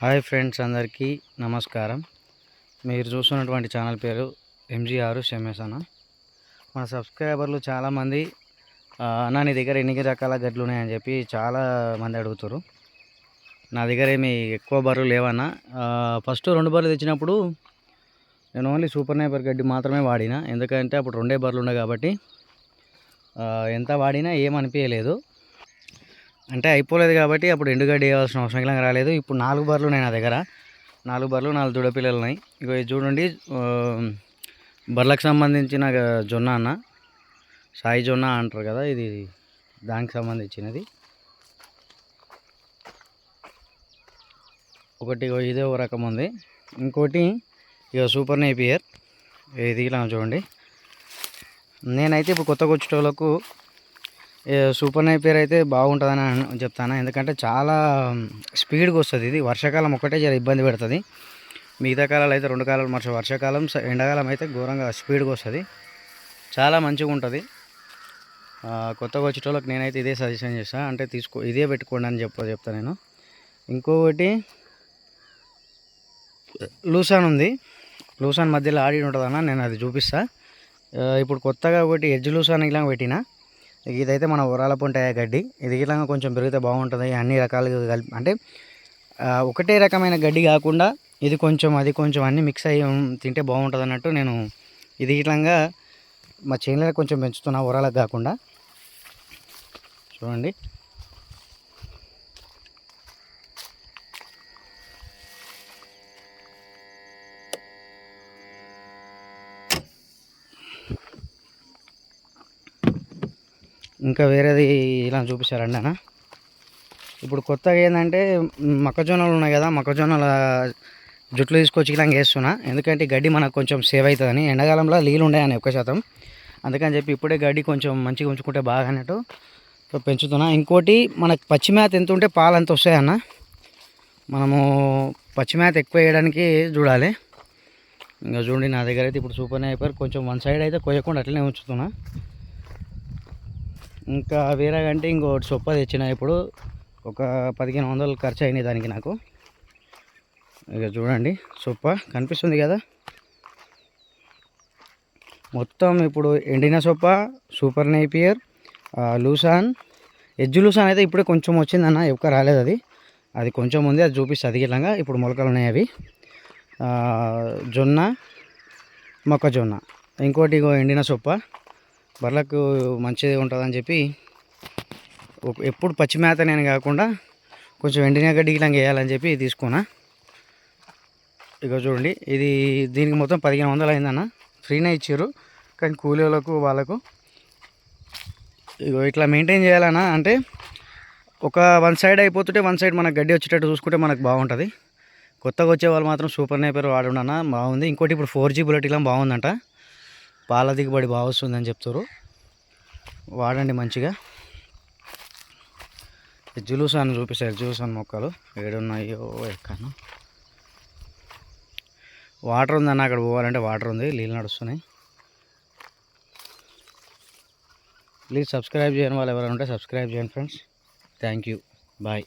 Hi friends అందరికీ నమస్కారం. మీరు చూస్తున్నటువంటి ఛానల్ పేరు ఎంజీఆర్ షమేసన అన్న మన సబ్స్క్రైబర్లు చాలామంది నా నీ దగ్గర ఎన్ని రకాల గడ్లు ఉన్నాయని చెప్పి చాలా మంది అడుగుతారు నా దగ్గర ఏమి ఎక్కువ బర్రెలు లేవన్నా ఫస్ట్ రెండు బర్రెలు తెచ్చినప్పుడు నేను ఓన్లీ సూపర్ నైపర్ గడ్డి మాత్రమే వాడినా. ఎందుకంటే అప్పుడు రెండే బర్రెలు ఉన్నాయి కాబట్టి ఎంత వాడినా ఏమనిపించలేదు అంటే అయిపోలేదు కాబట్టి అప్పుడు ఎండుగడ్డి వేయాల్సిన అవసరం ఇలా రాలేదు. ఇప్పుడు నాలుగు బర్రెలు ఉన్నాయి నా దగ్గర. నాలుగు బర్రెలు నాలుగు దూడపిల్లలు ఉన్నాయి. ఇక ఇది చూడండి బర్లకు బర్రెలకు సంబంధించిన జొన్న అన్న. సాయి జొన్న అంటారు కదా ఇది దానికి సంబంధించినది. ఒకటి ఇదే ఒక రకం ఉంది. ఇంకోటి ఇక సూపర్ నేపియర్. ఇది ఇలా చూడండి. నేనైతే ఇప్పుడు కొత్తగా వచ్చేటోళ్ళకు సూపర్ సూపర్ నైపేర్ అయితే బాగుంటుందని చెప్తాను? ఎందుకంటే చాలా స్పీడ్గా వస్తుంది ఇది. వర్షాకాలం ఒకటే జర ఇబ్బంది పెడుతుంది. మిగతా కాలాలు అయితే రెండు కాలాలు మర్చి వర్షాకాలం ఎండాకాలం అయితే ఘోరంగా స్పీడ్గా వస్తుంది. చాలా మంచిగా ఉంటుంది. కొత్తగా వచ్చేటోళ్ళకి నేనైతే ఇదే సజెషన్ చేస్తాను అంటే తీసుకో ఇదే పెట్టుకోండి అని చెప్ప చెప్తాను నేను. ఇంకొకటి లూసాన్ ఉంది. లూసాన్ మధ్యలో ఆడి ఉంటుందన్న నేను అది చూపిస్తా. ఇప్పుడు కొత్తగా ఒకటి ఎడ్జ్ లూసాన్ ఇలా పెట్టిన. ఇదైతే మన ఉరాల పొంటాయ గడ్డి. ఇది ఇలా కొంచెం పెరిగితే బాగుంటుంది. అన్ని రకాలుగా కలిపి అంటే ఒకటే రకమైన గడ్డి కాకుండా ఇది కొంచెం అది కొంచెం అన్నీ మిక్స్ అయ్యి తింటే బాగుంటుంది అన్నట్టు నేను ఇది ఇట్లంగా మా చేనులో కొంచెం పెంచుతున్నా ఉరాలకు కాకుండా. చూడండి. ఇంకా వేరేది ఇలా చూపించారండి అన్న. ఇప్పుడు కొత్తగా ఏంటంటే మొక్కజొన్నలు ఉన్నాయి కదా మొక్కజొన్నల జుట్లు తీసుకొచ్చి ఇలా వేస్తున్నా. ఎందుకంటే గడ్డి మనకు కొంచెం సేవ్ అవుతుందని. ఎండాకాలంలో నీళ్ళు ఉండేయని ఎక్కువ శాతం. అందుకని చెప్పి ఇప్పుడే గడ్డి కొంచెం మంచిగా ఉంచుకుంటే బాగా అన్నట్టు పెంచుతున్నా. ఇంకోటి మనకు పచ్చి మేత ఎంత ఉంటే పాలు అంత వస్తాయన్న. మనము పచ్చి మేత ఎక్కువ వేయడానికి చూడాలి. ఇంకా చూడండి నా దగ్గర అయితే ఇప్పుడు సూపర్ అయిపోయారు. కొంచెం వన్ సైడ్ అయితే కొయ్యకుండా అట్లనే ఉంచుతున్నా. ఇంకా వేరే అంటే ఇంకోటి సొప్ప తెచ్చిన ఇప్పుడు ఒక పదిహేను వందలు ఖర్చు అయినాయి దానికి నాకు. ఇక చూడండి సొప్ప కనిపిస్తుంది కదా. మొత్తం ఇప్పుడు ఎండిన సొప్ప సూపర్ నైపియర్ లూసాన్. ఎజ్జు లూసాన్ అయితే ఇప్పుడే కొంచెం వచ్చిందన్న ఎక్కువ రాలేదు అది. అది కొంచెం ఉంది అది చూపిస్తుంది అది ఇప్పుడు మొలకలు ఉన్నాయి అవి. జొన్న మొక్కజొన్న. ఇంకోటి ఇగో ఎండిన సొప్ప బర్రెలకు మంచిది ఉంటుందని చెప్పి ఎప్పుడు పచ్చి మేత నేను కాకుండా కొంచెం ఎండిన గడ్డి ఇలా వేయాలని చెప్పి తీసుకున్నా. ఇక చూడండి ఇది దీనికి మొత్తం పదిహేను వందలు అయిందన్న. ఫ్రీనే ఇచ్చారు కానీ కూలీలకు వాళ్ళకు వాళ్ళకు ఇగో ఇట్లా మెయింటైన్ చేయాలన్నా అంటే ఒక వన్ సైడ్ అయిపోతుంటే వన్ సైడ్ మనకు గడ్డి వచ్చేటట్టు చూసుకుంటే మనకు బాగుంటుంది. కొత్తగా వచ్చే వాళ్ళు మాత్రం సూపర్ నేపర్ వాడుండన్న బాగుంది. ఇంకోటి ఇప్పుడు ఫోర్ జీ బుల్లెట్ ఇలా బాగుందంట. పాల దిగుబడి బాగా వస్తుందని చెప్తారు. వాడండి మంచిగా. జులూస్ అని చూపిస్తారు. జ్యూస్ అని మొక్కలు ఏడున్నాయో ఎక్కను వాటర్ ఉందన్న అక్కడ పోవాలంటే వాటర్ ఉంది. నీళ్ళు నడుస్తున్నాయి. ప్లీజ్ సబ్స్క్రైబ్ చేయని వాళ్ళు ఎవరైనా ఉంటే సబ్స్క్రైబ్ చేయండి ఫ్రెండ్స్. Thank you. బాయ్.